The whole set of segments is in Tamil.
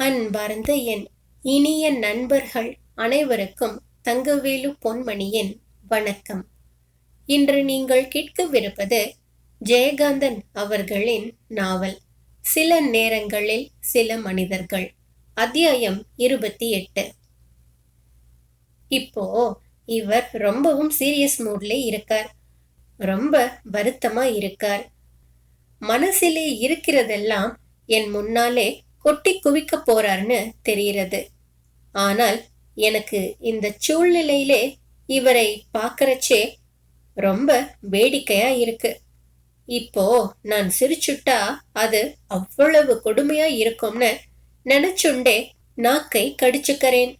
அன்பார்ந்த என் இனிய நண்பர்கள் அனைவருக்கும் தங்கவேலு பொன்மணியின் வணக்கம். இன்று நீங்கள் கேட்கவிருப்பது ஜெயகாந்தன் அவர்களின் நாவல். சில நேரங்களில் சில மனிதர்கள். அத்தியாயம் இருபத்தி எட்டு. இப்போ இவர் ரொம்பவும் சீரியஸ் மூட்ல இருக்கார். ரொம்ப வருத்தமா இருக்கார். மனசிலே இருக்கிறதெல்லாம் என் முன்னாலே கொட்டி குவிக்க போறாருன்னு தெரிகிறது. ஆனால் எனக்கு இந்த சூழ்நிலையிலே இவரை பார்க்கறச்சே ரொம்ப வேடிக்கையா இருக்கு. இப்போ நான் சிரிச்சுட்டா அது அவ்வளவு கொடுமையா இருக்கும்னு நினைச்சுண்டே நாக்கை கடிச்சுக்கிறேன்.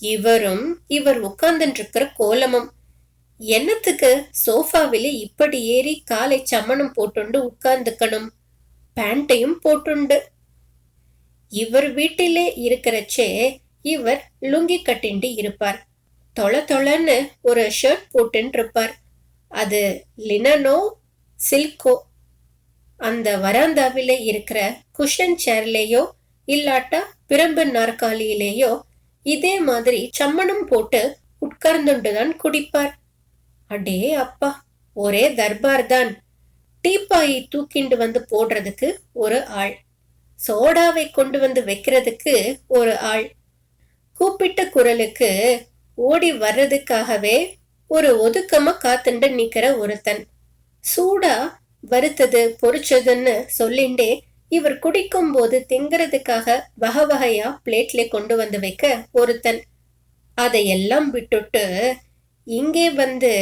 இவரும் இவர் உட்கார்ந்துருக்கிற கோலமும் என்னத்துக்கு சோஃபாவிலே இப்படி ஏறி காலை சமணம் போட்டுண்டு உட்கார்ந்துக்கணும் பேண்ட்டையும் போட்டுண்டு. இவர் வீட்டிலே இருக்கிறச்சே இவர் லுங்கி கட்டிண்டு இருப்பார். தொள தொளன்னு ஒரு ஷர்ட் போட்டுன்னு இருப்பார் அது லினனோ சில்கோ அந்த வராந்தாவில இருக்கிற குஷன் சேர்லேயோ இல்லாட்டா பிரம்பு நாற்காலியிலேயோ இதே மாதிரி சம்மணம் போட்டு உட்கார்ந்துண்டுதான் குடிப்பார். அடே அப்பா ஒரே தர்பார் தான் டீப்பாயை தூக்கிண்டு வந்து போடுறதுக்கு ஒரு ஆள். சோடாவை கொண்டு வந்து வைக்கிறதுக்கு ஒரு ஆள். கூப்பிட்ட குரலுக்கு ஓடி வர்றதுக்காகவே ஒரு ஒதுக்கமா காத்துண்டு நிக்கிற ஒருத்தன். சூடா வறுத்தது பொறிச்சதுன்னு சொல்லிண்டே இவர் குடிக்கும் போது திங்கிறதுக்காக வகை வகையா பிளேட்ல கொண்டு வந்து வைக்க ஒருத்தன். அதையெல்லாம் விட்டுட்டு இங்கே வந்து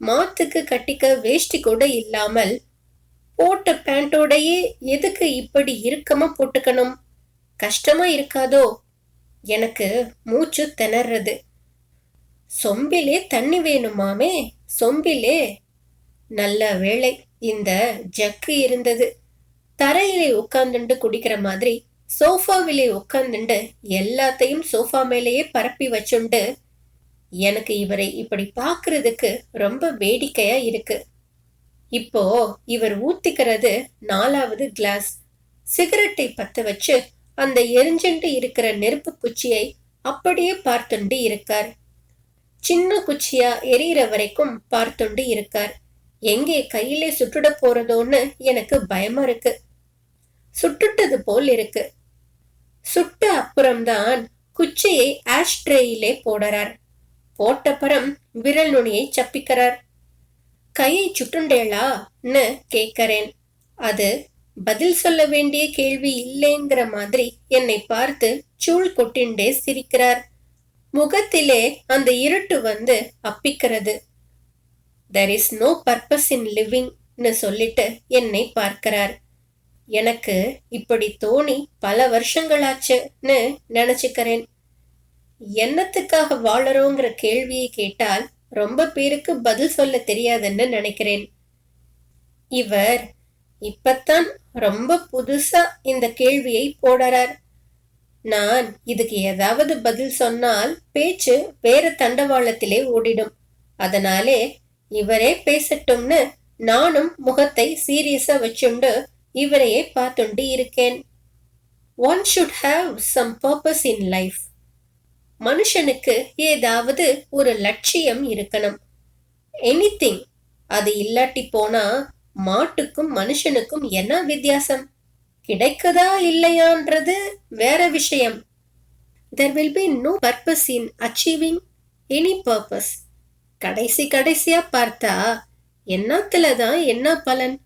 மாத்துக்கு கட்டிக்க வேஷ்டி கூட இல்லாமல் போட்ட பேண்டோடையே எதுக்கு இப்படி இறுக்கமா போட்டுக்கணும்? கஷ்டமா இருக்காதோ? எனக்கு மூச்சு திணறது. சொம்பிலே தண்ணி வேணுமாமே சொம்பிலே. நல்ல வேளை இந்த ஜக்கு இருந்தது. தரையிலே உட்கார்ந்துண்டு குடிக்கிற மாதிரி சோஃபாவிலே உட்கார்ந்துண்டு எல்லாத்தையும் சோஃபா மேலேயே பரப்பி வச்சுண்டு எனக்கு இவரை இப்படி பார்க்கறதுக்கு ரொம்ப வேடிக்கையா இருக்கு. இப்போ இவர் ஊத்திக்கிறது நாலாவது கிளாஸ் சிகரெட்டை பத்த வச்சு அந்த எரிஞ்சுண்டு இருக்கிற நெருப்பு குச்சியை அப்படியே பார்த்துண்டு இருக்கார். சின்ன குச்சியா எரியற வரைக்கும் பார்த்துண்டு இருக்கார். எங்கே கையிலே சுட்டுட போறதோன்னு எனக்கு பயமா இருக்கு. சுட்டுட்டது போல் இருக்கு. சுட்ட அப்புறம்தான் குச்சியை ஆஷ்ட்ரேயிலே போடுறார். போட்டப்புறம் விரல் நுனியை சப்பிக்கிறார். கையை சுட்டுண்டேளான்னு கேட்கறேன் அது பதில் சொல்ல வேண்டிய கேள்வி இல்லைங்கிற மாதிரி என்னை பார்த்து சூழ் கொட்டிண்டே சிரிக்கிறார். முகத்திலே அந்த இருட்டு வந்து அப்பிக்கிறது. There is no purpose in லிவிங்னு சொல்லிட்டு என்னை பார்க்கிறார். எனக்கு இப்படி தோணி பல வருஷங்களாச்சுன்னு நினச்சிக்கிறேன். என்னத்துக்காக வாழறோங்கிற கேள்வியை கேட்டால் ரொம்ப பேருக்கு பதில் சொல்ல தெரியாதுன்னு நினைக்கிறேன். இவர் இப்பத்தான் ரொம்ப புதுசா இந்த கேள்வியை போடுறார். நான் இதுக்கு ஏதாவது பதில் சொன்னால் பேச்சு வேற தண்டவாளத்திலே ஓடிடும். அதனாலே இவரே பேசட்டும்னு நானும் முகத்தை சீரியஸா வச்சுண்டு இவரையே பார்த்துண்டு இருக்கேன். One should have some purpose in life மனுஷனுக்கு ஏதாவது ஒரு லட்சியம் இருக்கணும். எனிதிங் அது இல்லாட்டி போனா மாட்டுக்கும் மனுஷனுக்கும் என்ன வித்தியாசம்? கிடைக்குதா இல்லையான்றது வேற விஷயம். There will be no purpose in achieving any purpose கடைசி கடைசியா பார்த்தா என்னத்துல தான் என்ன பலன்?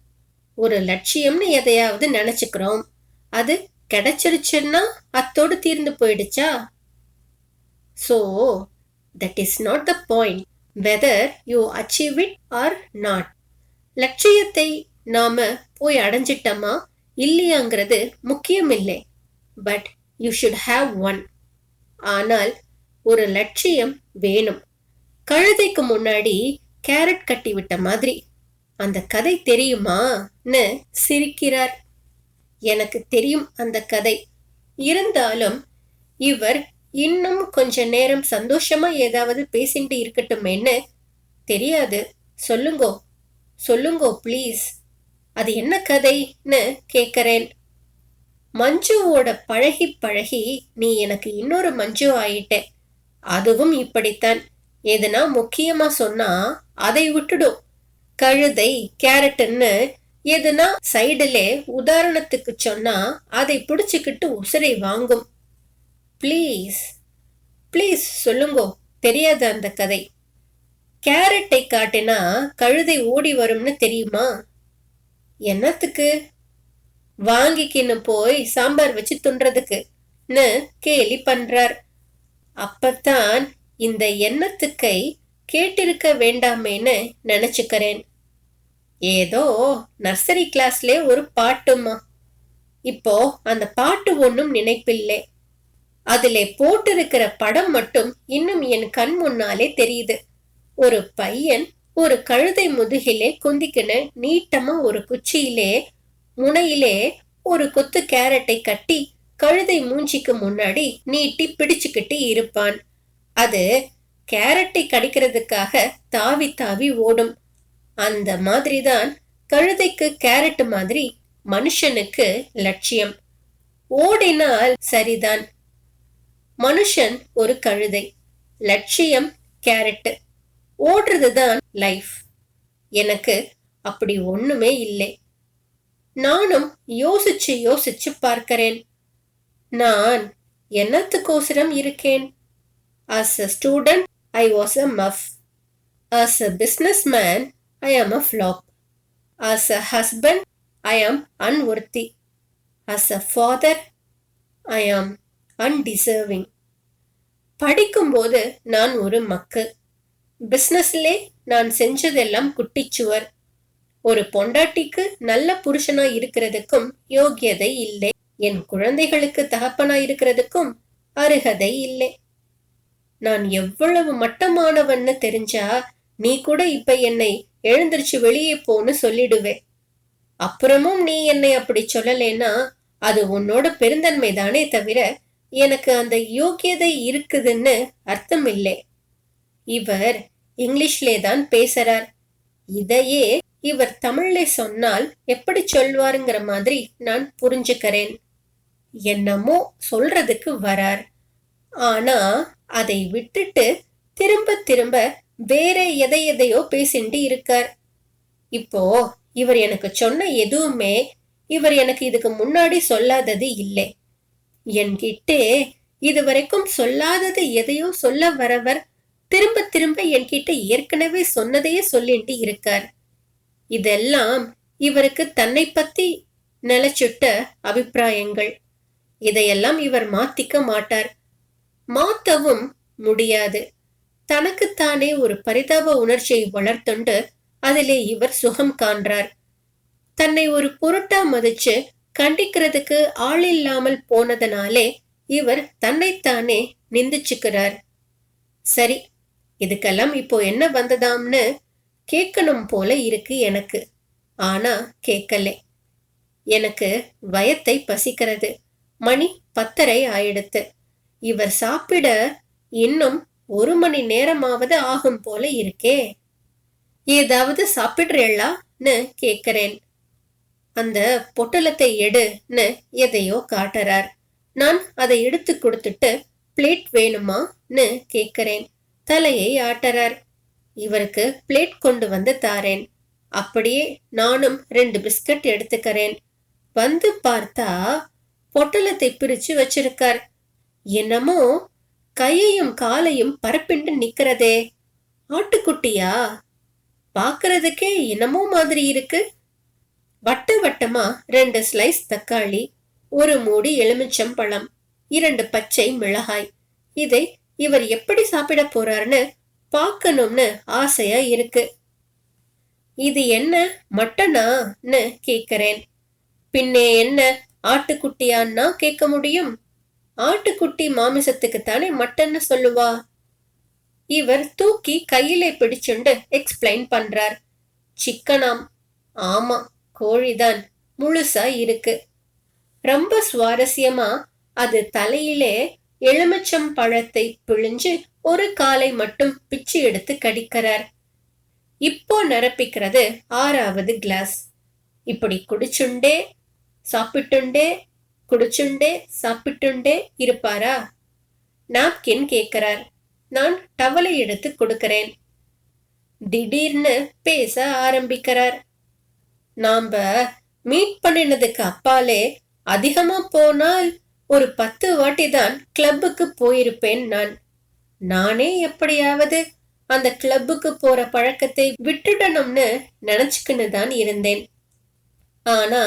ஒரு லட்சியம்னு எதையாவது நினைச்சுக்கிறோம். அது கிடைச்சிருச்சுன்னா அத்தோடு தீர்ந்து போயிடுச்சா? So that is not the point whether you achieve it or not லட்சியத்தை நாம போய் அடைஞ்சிட்டோமா இல்லையாங்கிறது முக்கியம் இல்லை but you should have one ஆனால் ஒரு லட்சியம் வேணும். கழுதைக்கு முன்னாடி கேரட் கட்டி விட்ட மாதிரி. அந்த கதை தெரியுமான்னு சிரிக்கிறார். எனக்கு தெரியும் அந்த கதை. இருந்தாலும் இவர் இன்னும் கொஞ்ச நேரம் சந்தோஷமா ஏதாவது பேசிட்டு இருக்கட்டுமேன்னு தெரியாது. சொல்லுங்கோ சொல்லுங்கோ ப்ளீஸ் அது என்ன கதைன்னு கேட்கறேன் மஞ்சுவோட பழகி பழகி நீ எனக்கு இன்னொரு மஞ்சு ஆயிட்ட. அதுவும் இப்படித்தான். எதுனா முக்கியமா சொன்னா அதை விட்டுடும் கழுதை கேரட்டுன்னு எதுனா சைடுல உதாரணத்துக்கு சொன்னா அதை பிடிச்சுக்கிட்டு உசுரை வாங்கும். ப்ளீஸ் ப்ளீஸ் சொல்லுங்கோ. தெரியாது அந்த கதை. கேரட்டை காட்டினா கழுதை ஓடி வரும்னு தெரியுமா? என்னத்துக்கு? வாங்கிக்கின்னு போய் சாம்பார் வச்சு துன்றதுக்குன்னு கேலி பண்றார். அப்பத்தான் இந்த எண்ணத்துக்கை கேட்டிருக்க வேண்டாமேன்னு நினைச்சுக்கிறேன். ஏதோ நர்சரி கிளாஸ்லே ஒரு பாட்டுமா இப்போ அந்த பாட்டு ஒன்றும் நினைப்பில்லை. அதிலே போட்டிருக்கிற படம் மட்டும் இன்னும் என் கண் முன்னாலே தெரியுது. ஒரு பையன் ஒரு கழுதை முதுகிலே குந்திக்கின நீட்டமா ஒரு குச்சியிலே முனையிலே ஒரு கொத்து கேரட்டை கட்டி கழுதை மூஞ்சிக்கு முன்னாடி நீட்டி பிடிச்சுக்கிட்டு இருப்பான். அது கேரட்டை கடிக்கிறதுக்காக தாவி தாவி ஓடும். அந்த மாதிரிதான் கழுதைக்கு கேரட் மாதிரி மனுஷனுக்கு லட்சியம். ஓடினால் சரிதான் மனுஷன் ஒரு கழுதை. லட்சியம் கேரட்டு. ஓடுறது தான் லைஃப். எனக்கு அப்படி ஒண்ணுமே இல்லை. நானும் யோசிச்சு யோசிச்சு பார்க்கிறேன். நான் என்னத்துக்கோசரம் இருக்கேன்? As a student I was a muff as a business man I am a flop as a husband I am unworthy as a father I ஆம் அன்டிசர்விங் படிக்கும்போது நான் ஒரு மக்கு. பிஸ்னஸ்லே நான் செஞ்சதெல்லாம் குட்டிச்சுவர். ஒரு பொண்டாட்டிக்கு நல்ல புருஷனா இருக்கிறதுக்கும் யோகியதை இல்லை. என் குழந்தைகளுக்கு தகப்பனா இருக்கிறதுக்கும் அருகதை இல்லை. நான் எவ்வளவு மட்டமானவன்னு தெரிஞ்சா நீ கூட இப்ப என்னை எழுந்திருச்சு வெளியே போன்னு சொல்லிடுவே. அப்புறமும் நீ என்னை அப்படி சொல்லலேன்னா அது உன்னோட பெருந்தன்மை தானே தவிர எனக்கு அந்த யோக்கியதை இருக்குதுன்னு அர்த்தம் இல்லை இவர் இங்கிலீஷ்லே தான் பேசுறார். இதையே இவர் தமிழ்ல சொன்னால் எப்படி சொல்வாருங்கிற மாதிரி நான் புரிஞ்சுக்கிறேன். என்னமோ சொல்றதுக்கு வரார். ஆனா அதை விட்டுட்டு திரும்ப திரும்ப வேற எதை எதையோ பேசிண்டு இருக்கார். இப்போ இவர் எனக்கு சொன்ன எதுவுமே இவர் எனக்கு இதுக்கு முன்னாடி சொல்லாதது இல்லை. என்கிட்டே இதுவரைக்கும் சொல்லாதது எதையோ சொல்ல வரவர் திரும்ப திரும்ப என்கிட்ட ஏற்கனவே சொன்னதையே சொல்லிட்டு இருக்கார். இதெல்லாம் இவருக்கு தன்னை பத்தி நிலச்சுட்ட அபிப்பிராயங்கள். இதையெல்லாம் இவர் மாத்திக்க மாட்டார். மாத்தவும் முடியாது. தனக்குத்தானே ஒரு பரிதாப உணர்ச்சியை வளர்த்துண்டு அதிலே இவர் சுகம் காண்றார். தன்னை ஒரு பொருட்டா மதிச்சு கண்டிக்கிறதுக்கு ஆள் இல்லாமல் போனதனாலே இவர் தன்னைத்தானே நிந்திச்சுக்கிறார். சரி இதுக்கெல்லாம் இப்போ என்ன வந்ததாம்னு கேட்கணும் போல இருக்கு எனக்கு. ஆனா கேட்கல. எனக்கு வயத்தை பசிக்கிறது. மணி பத்தரை ஆயிடுத்து. இவர் சாப்பிட இன்னும் ஒரு மணி நேரமாவது ஆகும் போல இருக்கே. ஏதாவது சாப்பிடுறேளான்னு கேட்கிறேன். அந்த பொட்டலத்தை எடுன்னு எதையோ காட்டுறார். நான் அதை எடுத்து கொடுத்துட்டு பிளேட் வேணுமான்னு கேட்கிறேன். தலையை ஆட்டுறார். இவருக்கு பிளேட் கொண்டு வந்து தாரேன். அப்படியே நானும் ரெண்டு பிஸ்கட் எடுத்துக்கிறேன். வந்து பார்த்தா பொட்டலத்தை பிரிச்சு வச்சிருக்கார். என்னமோ கையையும் காலையும் பரப்பிண்டு நிக்கிறதே. ஆட்டுக்குட்டியா? பாக்குறதுக்கே என்னமோ மாதிரி இருக்கு. வட்ட வட்டமா ரெண்டு ஸ்லைஸ் தக்காளி ஒரு மூடி எலுமிச்சம் பழம் இரண்டு பச்சை மிளகாய். இதை இவர் எப்படி சாப்பிட போறாருன்னு பார்க்கணும்னு ஆசையா இருக்கு. இது என்ன மட்டனான்னு கேக்குறேன். பின்னே என்ன ஆட்டுக்குட்டியான்னா கேட்க முடியும்? ஆட்டுக்குட்டி மாமிசத்துக்கு தானே மட்டன்னு சொல்லுவா? இவர் தூக்கி கையிலே பிடிச்சுண்டு எக்ஸ்பிளைன் பண்றார். சிக்கனாம். ஆமா கோழிதான் முழுசா இருக்கு. ரொம்ப சுவாரஸ்யமா அது தலையிலே எலுமிச்சம் பழத்தை பிழிஞ்சு ஒரு காலை மட்டும் பிச்சு எடுத்து கடிக்கிறார். இப்போ நிரப்பிக்கிறது ஆறாவது கிளாஸ். இப்படி குடிச்சுண்டே சாப்பிட்டுண்டே குடிச்சுண்டே சாப்பிட்டுண்டே இருப்பாரா? நாப்கின் கேட்கிறார். நான் டவலை எடுத்து கொடுக்கிறேன். திடீர்னு பேச ஆரம்பிக்கிறார். நாம மீட் பண்ணினதுக்கு அப்பாலே அதிகமா போனால் ஒரு பத்து வாட்டி தான் கிளப்புக்கு போயிருப்பேன் நான். நானே எப்படியாவது அந்த கிளப்புக்கு போற பழக்கத்தை விட்டுடணும்னு நினைச்சுக்கின்னு தான் இருந்தேன். ஆனா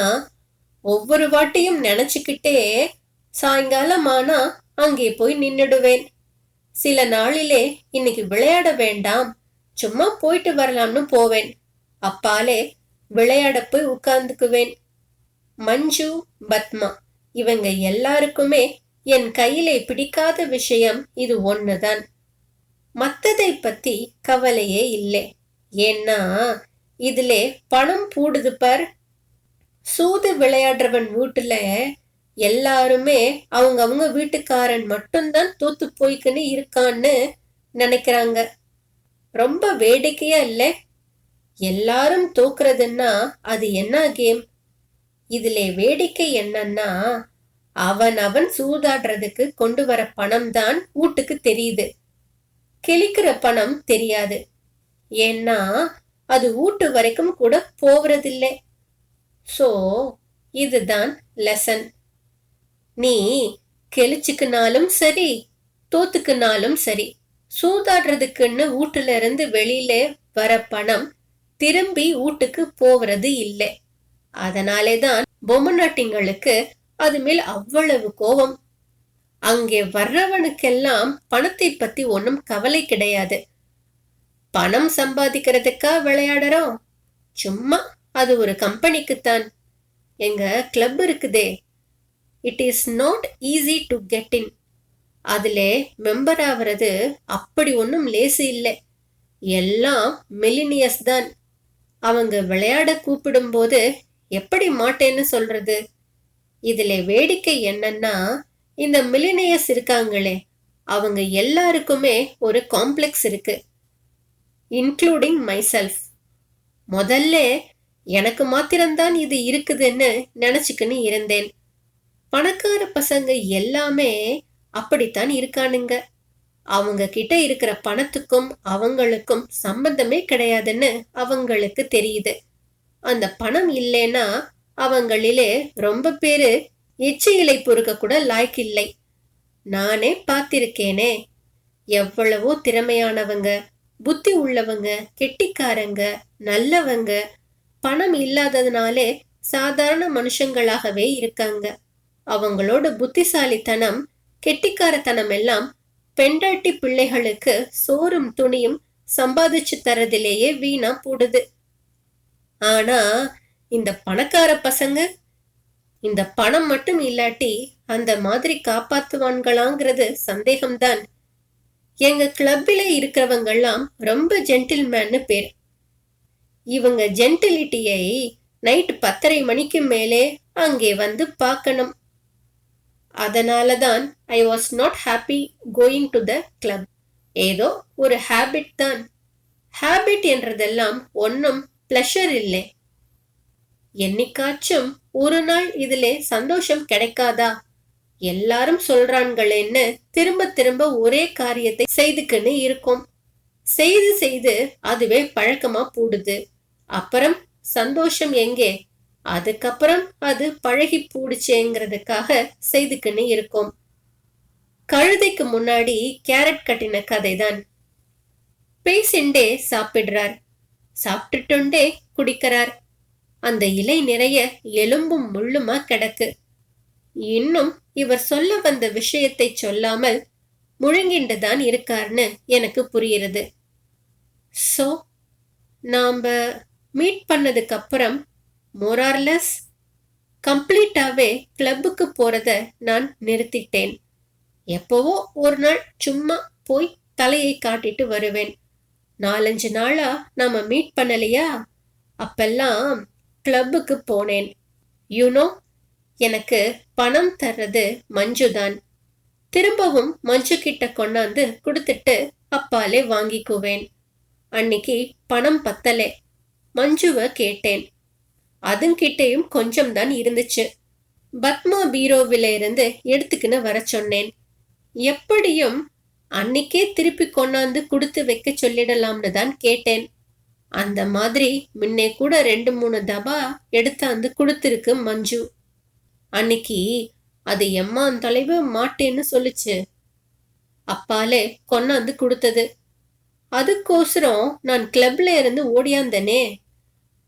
ஒவ்வொரு வாட்டியும் நினைச்சுக்கிட்டே சாயங்காலம் ஆனா அங்கே போய் நின்னுடுவேன். சில நாளிலே இன்னைக்கு விளையாட வேண்டாம் சும்மா போயிட்டு வரலாம்னு போவேன். அப்பாலே விளையாட போய் உட்கார்ந்துக்குவேன். மஞ்சு பத்மா இவங்க எல்லாருக்குமே என் கையிலே பிடிக்காத விஷயம் இது ஒண்ணுதான். மத்ததை பத்தி கவலையே இல்லை. ஏன்னா இதிலே பணம் பூடுது பார். சூது விளையாடுறவன் வீட்டுல எல்லாருமே அவங்க அவங்க வீட்டுக்காரன் மட்டும்தான் தூத்து போய்க்குன்னு இருக்கான்னு நினைக்கிறாங்க. ரொம்ப வேடிக்கையா இல்லை? எல்லாரும் தூக்குறதுன்னா அது என்ன கேம்? இதுல வேடிக்கை என்னன்னா அவன் அவன் சூதாடுறதுக்கு கொண்டு வர பணம் தான் வீட்டுக்கு தெரியுது. கிழிக்கிற பணம் தெரியாது. ஏன்னா அது வீட்டு வரைக்கும் கூட போகிறதில்லை. ஸோ இதுதான் லெசன் நீ கெளிச்சுக்குனாலும் சரி தோத்துக்குனாலும் சரி சூதாடுறதுக்குன்னு வீட்டுல இருந்து வெளியில வர பணம் திரும்பி வீட்டுக்கு போகிறது இல்லை. அதனாலே தான் பொம்மநாட்டிங்களுக்கு அது மேல் அவ்வளவு கோபம். அங்கே வர்றவனுக்கெல்லாம் பணத்தை பத்தி ஒன்றும் கவலை கிடையாது. பணம் சம்பாதிக்கிறதுக்கா விளையாடுறோம்? சும்மா அது ஒரு கம்பெனிக்குத்தான். எங்க கிளப் இருக்குதே. It is not easy to get in அதிலே மெம்பர் ஆகிறது அப்படி ஒன்றும் லேசு இல்லை. எல்லாம் மில்லினியஸ் தான். அவங்க விளையாட கூப்பிடும்போது எப்படி மாட்டேன்னு சொல்றது? இதுல வேடிக்கை என்னன்னா இந்த மிலினியஸ் இருக்காங்களே அவங்க எல்லாருக்குமே ஒரு காம்ப்ளெக்ஸ் இருக்கு. இன்க்ளூடிங் மைசெல்ஃப் முதல்ல எனக்கு மாத்திரம்தான் இது இருக்குதுன்னு நினச்சிக்கின்னு இருந்தேன். பணக்கார பசங்க எல்லாமே அப்படித்தான் இருக்கானுங்க. அவங்க கிட்ட இருக்கிற பணத்துக்கும் அவங்களுக்கும் சம்பந்தமே கிடையாதுன்னு அவங்களுக்கு தெரியுது. அந்த பணம் இல்லைன்னா அவங்களிலே ரொம்ப பேரு எச்சி இலை பொறுக்க கூட லாய்க்கு இல்லை நானே பார்த்திருக்கேனே. எவ்வளவோ திறமையானவங்க புத்தி உள்ளவங்க கெட்டிக்காரங்க நல்லவங்க பணம் இல்லாததுனாலே சாதாரண மனுஷங்களாகவே இருக்காங்க. அவங்களோட புத்திசாலித்தனம் கெட்டிக்காரத்தனம் எல்லாம் பெண்டாட்டி பிள்ளைகளுக்கு சோறும் துணியும் சம்பாதிச்சு தரதிலேயே வீணா போடுது. ஆனா இந்த பணக்கார பசங்க இந்த பணம் மட்டும் இல்லாட்டி அந்த மாதிரி காப்பாத்துவான்களாங்கிறது சந்தேகம்தான். எங்க கிளப்பில இருக்கிறவங்கெல்லாம் ரொம்ப ஜென்டில்மேன்னு பேர். இவங்க ஜென்டிலிட்டியை நைட் பத்தரை மணிக்கு மேலே அங்கே வந்து பார்க்கணும். அதனால தான் I was not happy going to the club ஏதோ ஒரு ஹேபிட் தான். ஹேபிட் என்றதெல்லாம் ஒன்றும் ப்ளஷர் இல்லை. என்னைக்காச்சும் ஒரு நாள் இதிலே சந்தோஷம் கிடைக்காதா? எல்லாரும் சொல்றான்களேன்னு திரும்ப திரும்ப ஒரே காரியத்தை செய்துக்குன்னு இருக்கும். செய்து செய்து அதுவே பழக்கமா போடுது. அப்புறம் சந்தோஷம் எங்கே? அதுக்கப்புறம் அது பழகி பூடிச்சேங்கிறதுக்காக செய்துக்குன்னு இருக்கும். கழுதைக்கு முன்னாடி கேரட் கட்டின கதைதான். பேசிண்டே சாப்பிடுறார். சாப்பிட்டுட்டோண்டே குடிக்கிறார். அந்த இலை நிறைய எலும்பும் முள்ளுமா கிடக்கு. இன்னும் இவர் சொல்ல வந்த விஷயத்தை சொல்லாமல் முழுங்கிண்டுதான் இருக்கார்னு எனக்கு புரியுறது சோ நாம மீட் பண்ணதுக்கு அப்புறம் மோரார்லெஸ் கம்ப்ளீட்டாகவே கிளப்புக்கு போகிறத நான் நிறுத்திட்டேன். எப்போவோ ஒரு நாள் சும்மா போய் தலையை காட்டிட்டு வருவேன். நாலஞ்சு நாளா நாம மீட் பண்ணலையா? அப்பெல்லாம் கிளப்புக்கு போனேன். யூனோ எனக்கு பணம் தர்றது மஞ்சுதான் திரும்பவும் மஞ்சு கிட்ட கொண்டாந்து கொடுத்துட்டு அப்பாலே வாங்கிக்குவேன். அன்னைக்கு பணம் பத்தலே. மஞ்சுவ கேட்டேன். அதுங்கிட்டேயும் கொஞ்சம் தான் இருந்துச்சு. பத்மா பீரோவில இருந்து எடுத்துக்கின்னு வர சொன்னேன். எப்படியும் அன்னைக்கே திருப்பி கொண்டாந்து கொடுத்து வைக்க சொல்லிடலாம்னு தான் கேட்டேன். அந்த மாதிரி முன்னே கூட ரெண்டு மூணு தபா எடுத்தாந்து கொடுத்துருக்கு மஞ்சு. அன்னைக்கு அது எம்மான் தொலைவு மாட்டேன்னு சொல்லுச்சு. அப்பாலே கொண்டாந்து கொடுத்தது. அதுக்கோசரம் நான் கிளப்ல இருந்து ஓடியாந்தனே.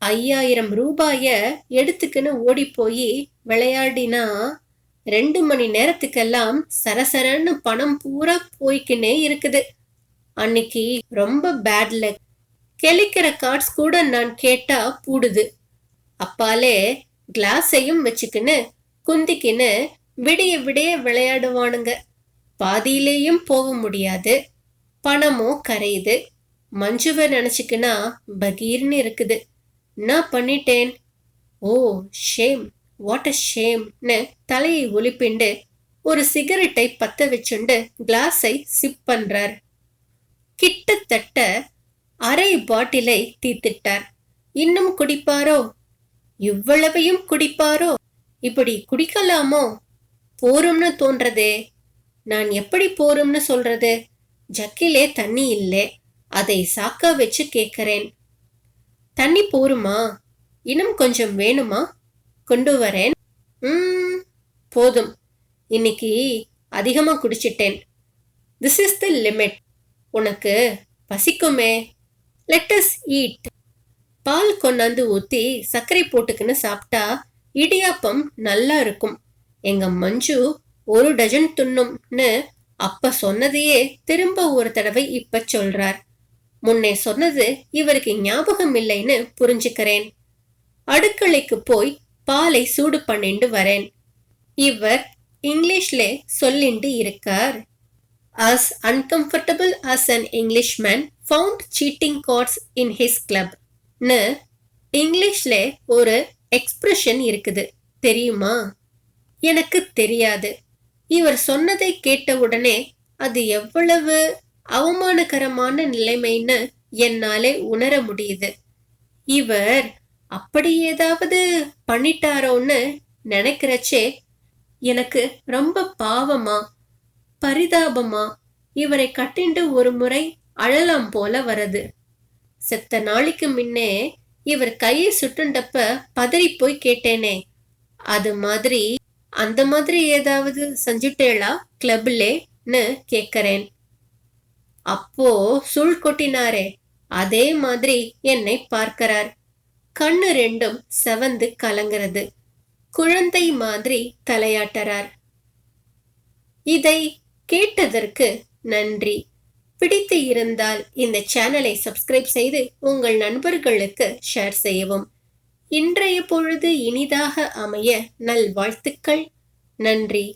ஐயாயிரம் ரூபாய எடுத்துக்கின்னு ஓடி போய் விளையாடினா ரெண்டு மணி நேரத்துக்கெல்லாம் சரசரன்னு பணம் பூரா போய்க்கினே இருக்குது. அன்னைக்கு ரொம்ப பேட் லக் கெளிக்கிற கார்ட்ஸ் கூட நான் கேட்டா பூடுது. அப்பாலே கிளாஸையும் வச்சுக்கின்னு குந்திக்கின்னு விடிய விடிய விளையாடுவானுங்க. பாதியிலேயும் போக முடியாது. பணமும் கரையுது. மஞ்சுவை நினச்சிக்கினா பகீர்னு இருக்குது. நான் பண்ணிட்டேன். ஓ ஷேம் வாட் அ ஷேம்னு தலையை ஒலிப்பிண்டு ஒரு சிகரெட்டை பத்த வச்சுண்டு கிளாஸை சிப் பண்றார். கிட்டத்தட்ட அரை பாட்டிலை தீத்திட்டார் இன்னும் குடிப்பாரோ? இவ்வளவையும் குடிப்பாரோ? இப்படி குடிக்கலாமோ? போரும்னு தோன்றதே. நான் எப்படி போரும்னு சொல்றது? ஜக்கிலே தண்ணி இல்லை. அதை சாக்கா வச்சு கேட்கறேன் தண்ணி போருமா? இன்னும் கொஞ்சம் வேணுமா? கொண்டு வரேன். ம் போதும். இன்னைக்கு அதிகமாக குடிச்சிட்டேன். திஸ் இஸ் த லிமிட் உனக்கு பசிக்குமே. லெட்டஸ் ஈட் பால் கொண்டாந்து ஊற்றி சர்க்கரை போட்டுக்கின்னு சாப்பிட்டா இடியாப்பம் நல்லா இருக்கும். எங்க மஞ்சு ஒரு டஜன் துண்ணும்னு அப்ப சொன்னதையே திரும்ப ஒரு தடவை இப்ப சொல்றார். முன்னே சொன்னது இவருக்கு ஞாபகம் இல்லைன்னு புரிஞ்சுக்கிறேன். அடுக்களைக்கு போய் பாலை சூடு பண்ணிண்டு வரேன். இவர் இங்கிலீஷ்ல சொல்லிண்டு இருக்கார். As uncomfortable as an English man found cheating cards in his கிளப்னு இங்கிலீஷ்ல ஒரு எக்ஸ்பிரஷன் இருக்குது. தெரியுமா? எனக்கு தெரியாது. இவர் சொன்னதை கேட்ட உடனே அது எவ்வளவு அவமானகரமான நிலைமைன்னு என்னாலே உணர முடியுது. இவர் அப்படி ஏதாவது பண்ணிட்டாரோன்னு நினைக்கிறச்சே எனக்கு ரொம்ப பாவமா பரிதாபமா இவரை கட்டிண்டு ஒரு முறை அழலாம் போல வருது. செத்த நாளைக்கு முன்னே இவர் கையை சுட்டுண்டப்ப பதறி போய் கேட்டேனே. அது மாதிரி அந்த மாதிரி ஏதாவது செஞ்சுட்டேளா கிளப்லேன்னு கேட்கறேன் அப்போ சுள் கொட்டினாரே. அதே மாதிரி என்னை பார்க்கிறார். கண்ணு ரெண்டும் செவந்து கலங்கிறது. குழந்தை மாதிரி தலையாட்டறார். இதை கேட்டதற்கு நன்றி. பிடித்து இருந்தால் இந்த சேனலை சப்ஸ்கிரைப் செய்து உங்கள் நண்பர்களுக்கு ஷேர் செய்யவும். இன்றைய பொழுது இனிதாக அமைய நல்வாழ்த்துக்கள். நன்றி.